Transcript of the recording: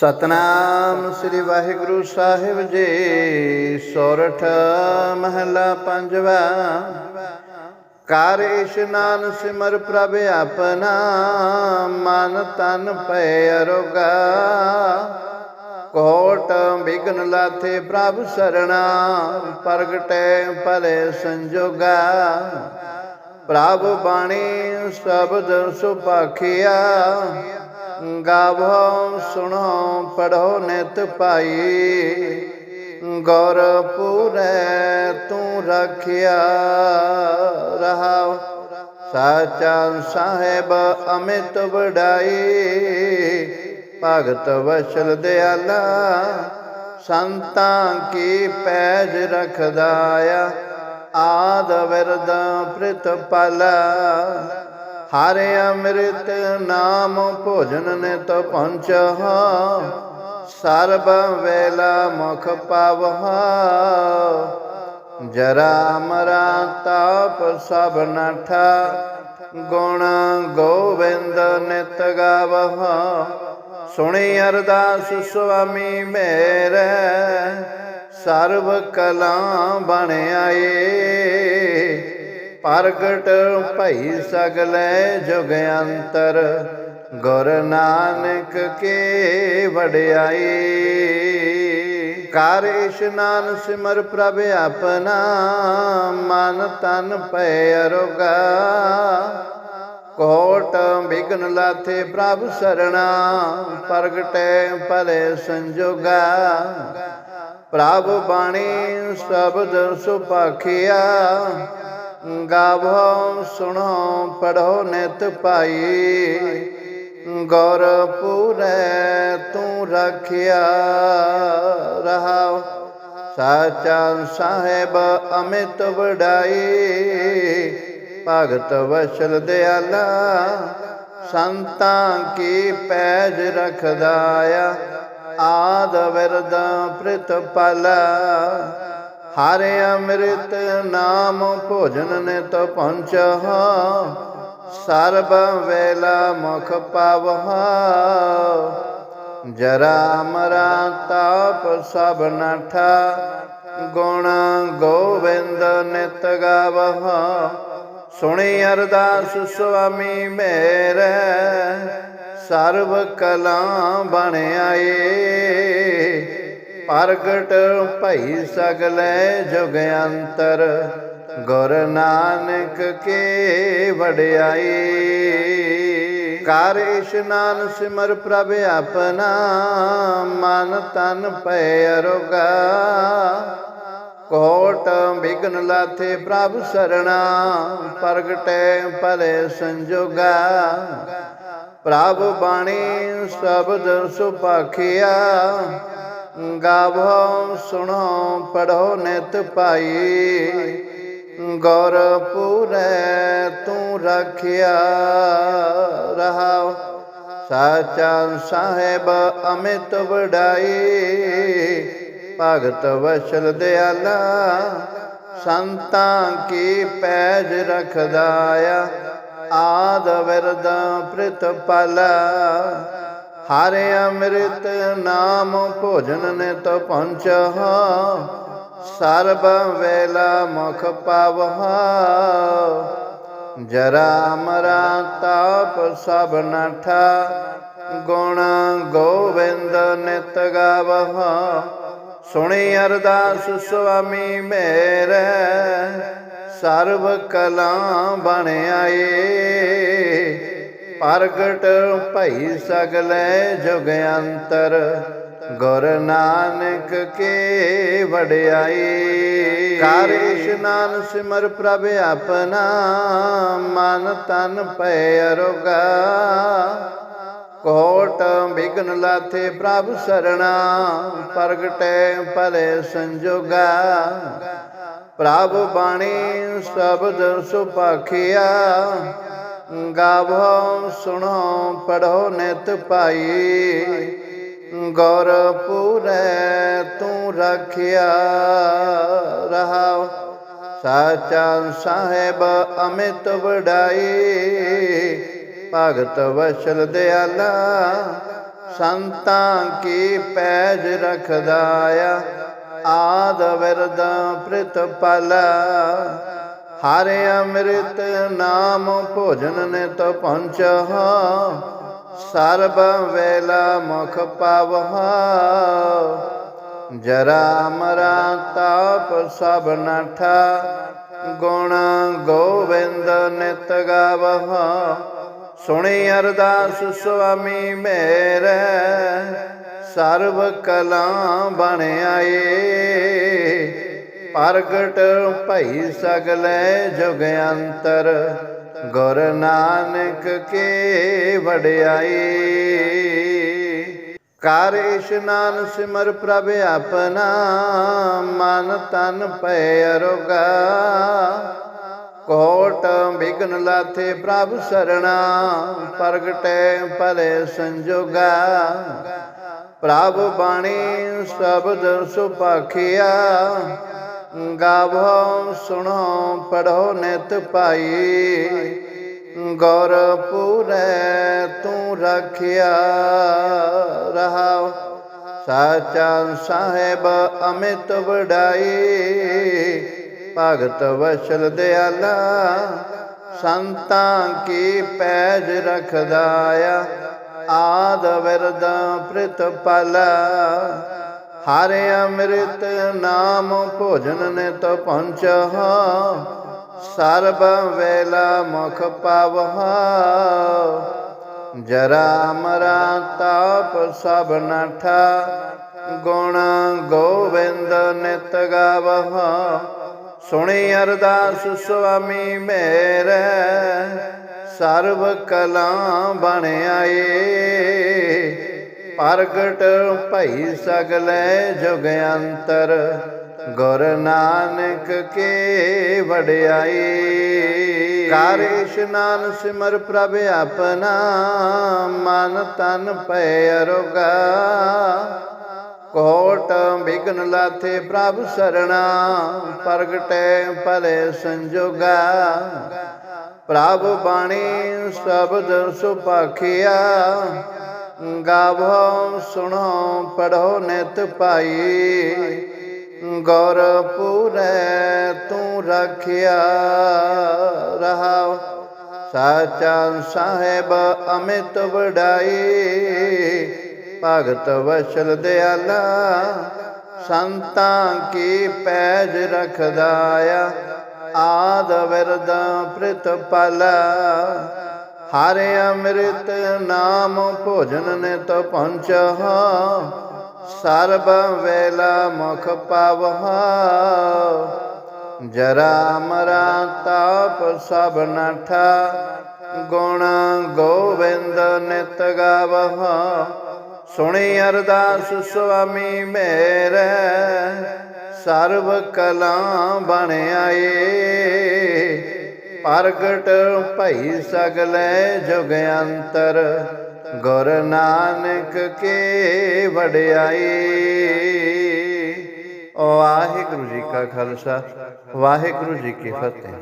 ਸਤਨਾਮ ਸ੍ਰੀ ਵਾਹਿਗੁਰੂ ਸਾਹਿਬ ਜੀ, ਸੋਰਠ ਮਹਲਾ ਪੰਜਵਾ। ਕਰ ਇਸ਼ਨਾਨ ਸਿਮਰ ਪ੍ਰਭ ਆਪਣਾ, ਮਨ ਤਨ ਪੈ ਅਰੋਗਾ। ਕੋਟ ਬਿਗਨ ਲਾਥੇ ਪ੍ਰਭ ਸਰਣਾ, ਪ੍ਰਗਟੈ ਭਲੇ ਸੰਜੋਗਾ। ਪ੍ਰਭ ਬਾਣੀ ਸ਼ਬਦ ਸੁਪਾਖਿਆ ਗਾਵੋ, ਸੁਣੋ ਪੜੋ ਨਿਤ ਪਾਈ ਗੌਰ ਪੂਰੇ ਤੂੰ ਰਖਿਆ ਰਹਾਉ। ਸਾਚਾ ਸਾਹਿਬ ਅਮਿਤ ਵਡਾਈ। ਭਗਤ ਵਸ਼ਲ ਦਿਆਲਾ, ਸੰਤਾਂ ਕੀ ਪੈਜ ਰਖਦਾ ਆ। ਆਦ ਵਿਰਦ ਪਲਾ ਹਰਿ ਅੰਮ੍ਰਿਤ ਨਾਮ ਭੋਜਨ ਨਿਤ ਪੰਚ ਸਰਬ ਵੇਲਾ ਮੁਖ ਪਾਵਹਾ। ਜਰਾ ਮਰਾ ਤਾਪ ਸਭ ਨਠਾ। ਗੁਣ ਗੋਵਿੰਦ ਨਿਤ ਗਾਵਹਾ। ਸੁਣੀ ਅਰਦਾਸ ਸੁਆਮੀ ਮੇਰੇ। ਸਰਬ ਕਲਾ ਬਣ ਆਏ। ਪ੍ਰਗਟ ਭਈ ਸਗਲੇ ਜੁਗ ਅੰਤਰ, ਗੁਰ ਨਾਨਕ ਕੇ ਵਡਿਆਈ। ਕਰ ਇਸ਼ਨਾਨ ਸਿਮਰ ਪ੍ਰਭ ਆਪਣਾ, ਮਨ ਤਨ ਪੈ ਅਰੋਗਾ। ਕੋਟ ਬਿਗਨ ਲਾਥੇ ਪ੍ਰਭ ਸਰਣਾ, ਪ੍ਰਗਟੈ ਭਲੇ ਸੰਜੋਗਾ। ਪ੍ਰਭ ਬਾਣੀ ਸ਼ਬਦ ਸੁਪਾਖਿਆ ਗਾਵੋ, ਸੁਣੋ ਪੜੋ ਨਿਤ ਪਾਈ ਗੌਰ ਪੂਰੇ ਤੂੰ ਰਖਿਆ ਰਹਾਉ ਸਾਚਾ ਸਾਹਿਬ ਅਮਿਤ ਵਡਾਈ। ਭਗਤ ਵਸ਼ਲ ਦਿਆਲਾ, ਸੰਤਾਂ ਕੀ ਪੈਜ ਰਖਦਾ ਆ। ਆਦ ਵਿਰਦ ਪਲਾ ਹਰਿ ਅੰਮ੍ਰਿਤ ਨਾਮ ਭੋਜਨ ਨਿਤ ਪੰਚ ਸਰਬ ਵੇਲਾ ਮੁਖ ਪਾਵਹਾ। ਜਰਾ ਮਰਾ ਤਾਪ ਸਭ ਨਠਾ। ਗੁਣ ਗੋਵਿੰਦ ਨਿਤ ਗਾਵਹਾ। ਸੁਣੀ ਅਰਦਾਸ ਸੁਆਮੀ ਮੇਰੇ। ਸਰਬ ਕਲਾ ਬਣ ਆਏ ਪ੍ਰਗਟ ਭਈ ਸਗਲੇ ਜੁਗ ਅੰਤਰ, ਗੁਰ ਨਾਨਕ ਕੇ ਵਡਿਆਈ। ਕਰ ਇਸ਼ਨਾਨ ਸਿਮਰ ਪ੍ਰਭ ਆਪਣਾ, ਮਨ ਤਨ ਪੈ ਅਰੋਗਾ। ਕੋਟ ਬਿਗਨ ਲਾਥੇ ਪ੍ਰਭ ਸਰਣਾ, ਪ੍ਰਗਟੈ ਭਲੇ ਸੰਜੋਗਾ। ਪ੍ਰਭ ਬਾਣੀ ਸ਼ਬਦ ਸੁਪਾਖਿਆ ਗਾਵੋ, ਸੁਣੋ ਪੜੋ ਨਿਤ ਪਾਈ ਗੌਰ ਪੂਰੈ ਤੂੰ ਰਖਿਆ ਰਹਾਉ। ਸਾਚਾ ਸਾਹਿਬ ਅਮਿਤ ਵਡਾਈ। ਭਗਤ ਵਸ਼ਲ ਦਿਆਲਾ, ਸੰਤਾਂ ਕੀ ਪੈਜ ਰਖਦਾ ਆ। ਆਦ ਵਿਰਦ ਪਲਾ ਹਰਿ ਅੰਮ੍ਰਿਤ ਨਾਮ ਭੋਜਨ ਨਿਤ ਪੰਚ ਸਰਬ ਵੇਲਾ ਮੁਖ ਪਾਵਹਾ। ਜਰਾ ਮਰਾ ਤਾਪ ਸਭ ਨਠਾ, ਗੁਣ ਗੋਵਿੰਦ ਨਿਤ ਗਾਵਹਾ। ਸੁਣੀ ਅਰਦਾਸ ਸੁਆਮੀ ਮੇਰੇ, ਸਰਬ ਕਲਾ ਬਣ ਆਏ। ਪ੍ਰਗਟ ਭਈ ਸਗਲੇ ਜੁਗ ਅੰਤਰ, ਗੁਰ ਨਾਨਕ ਕੇ ਵਡਿਆਈ। ਕਰ ਇਸ਼ਨਾਨ ਸਿਮਰ ਪ੍ਰਭ ਆਪਣਾ, ਮਨ ਤਨ ਪੈ ਅਰੋਗਾ। ਕੋਟ ਬਿਗਨ ਲਾਥੇ ਪ੍ਰਭ ਸਰਣਾ, ਪ੍ਰਗਟੈ ਭਲੇ ਸੰਜੋਗਾ। ਪ੍ਰਭ ਬਾਣੀ ਸ਼ਬਦ ਸੁਪਾਖਿਆ ਗਾਵੋ, ਸੁਣੋ ਪੜੋ ਨਿਤ ਪਾਈ ਗੌਰ ਪੂਰੇ ਤੂੰ ਰਖਿਆ ਰਹਾਉ। ਸਾਚਾ ਸਾਹਿਬ ਅਮਿਤ ਵਡਾਈ। ਭਗਤ ਵਸ਼ਲ ਦਿਆਲਾ, ਸੰਤਾਂ ਕੀ ਪੈਜ ਰਖਦਾ ਆ। ਆਦ ਵਿਰਦ ਪਲਾ ਹਰਿ ਅੰਮ੍ਰਿਤ ਨਾਮ ਭੋਜਨ ਨੇ ਨਿਤ ਪਹੁੰਚ। ਸਰਬ ਵੇਲਾ ਮੁਖ ਪਾਵਹਾ। ਜਰਾ ਮਰਾ ਤਾਪ ਸਭ ਨਠਾ। ਗੁਣ ਗੋਵਿੰਦ ਨਿਤ ਗਾਵਹਾ। ਸੁਣੀ ਅਰਦਾਸ ਸੁਆਮੀ ਮੇਰੇ। ਸਰਬ ਕਲਾ ਬਣ ਆਏ। ਪ੍ਰਗਟ ਭਈ ਸਗਲੇ ਜੁਗ ਅੰਤਰ, ਗੁਰ ਨਾਨਕ ਕੇ ਵਡਿਆਈ। ਕਰ ਇਸ਼ਨਾਨ ਸਿਮਰ ਪ੍ਰਭ ਆਪਣਾ, ਮਨ ਤਨ ਪੈ ਅਰੋਗਾ। ਕੋਟ ਬਿਗਨ ਲਾਥੇ ਪ੍ਰਭ ਸਰਣਾ, ਪ੍ਰਗਟੇ ਭਲੇ ਸੰਜੋਗਾ। ਪ੍ਰਭ ਬਾਣੀ ਸ਼ਬਦ ਸੁਪਾਖਿਆ ਗਾਵੋ, ਸੁਣੋ ਪੜੋ ਨਿਤ ਪਾਈ ਗੌਰ ਪੂਰੇ ਤੂੰ ਰੱਖਿਆ ਰਹਾਉ। ਸਾਚਾ ਸਾਹਿਬ ਅਮਿਤ ਵਡਾਈ। ਭਗਤ ਵਸ਼ਲ ਦਿਆਲਾ, ਸੰਤਾਂ ਕੀ ਪੈਜ ਰਖਦਾ ਆ। ਆਦ ਵਿਰਦ ਪਲਾ ਹਰਿ ਅੰਮ੍ਰਿਤ ਨਾਮ ਭੋਜਨ ਨਿਤ ਪਹੁੰਚ ਸਰਬ ਵੇਲਾ ਮੁਖ ਪਾਵਹਾ। ਜਰਾ ਮਰਾ ਤਾਪ ਸਭ ਨਠਾ। ਗੁਣ ਗੋਵਿੰਦ ਨਿਤ ਗਾਵਹਾ। ਸੁਣੀ ਅਰਦਾਸ ਸੁਆਮੀ ਮੇਰੇ। ਸਰਬ ਕਲਾ ਬਣ ਆਏ। ਪ੍ਰਗਟ ਭਈ ਸਗਲੇ ਜੁਗ ਅੰਤਰ, ਗੁਰ ਨਾਨਕ ਕੇ ਵਡਿਆਈ। ਕਰ ਇਸ਼ਨਾਨ ਸਿਮਰ ਪ੍ਰਭ ਆਪਣਾ, ਮਨ ਤਨ ਪੈ ਅਰੋਗਾ। ਕੋਟ ਬਿਗਨ ਲਾਥੇ ਪ੍ਰਭ ਸਰਣਾ, ਪ੍ਰਗਟੇ ਭਲੇ ਸੰਜੋਗਾ। ਪ੍ਰਭ ਬਾਣੀ ਸ਼ਬਦ ਸੁਪਾਖਿਆ ਗਾਵੋ, ਸੁਣੋ ਪੜੋ ਨਿਤ ਪਾਈ ਗੌਰ ਪੂਰੇ ਤੂੰ ਰੱਖਿਆ ਰਹਾਉ। ਸਾਚਾ ਸਾਹਿਬ ਅਮਿਤ ਵਡਾਈ। ਭਗਤ ਵਸ਼ਲ ਦਿਆਲਾ, ਸੰਤਾਂ ਕੀ ਪੈਜ ਰਖਦਾ ਆ। ਆਦ ਵਿਰਦ ਪਲਾ ਹਰਿ ਅੰਮ੍ਰਿਤ ਨਾਮ ਭੋਜਨ ਨੇ ਨਿਤ ਪਹੁੰਚ। ਸਰਬ ਵੇਲਾ ਮੁਖ ਪਾਵਹਾ। ਜਰਾ ਮਰਾ ਤਾਪ ਸਭ ਨਠਾ। ਗੁਣ ਗੋਵਿੰਦ ਨਿਤ ਗਾਵਹਾ। ਸੁਣੀ ਅਰਦਾਸ ਸੁਆਮੀ ਮੇਰੇ। ਸਰਬ ਕਲਾ ਬਣ ਆਏ। ਪ੍ਰਗਟ ਭਈ ਸਗਲੇ ਜੁਗ ਅੰਤਰ, ਗੁਰ ਨਾਨਕ ਕੇ ਵਡਿਆਈ। ਵਾਹਿਗੁਰੂ ਜੀ ਕਾ ਖਾਲਸਾ, ਵਾਹਿਗੁਰੂ ਜੀ ਕੀ ਫਤਿਹ।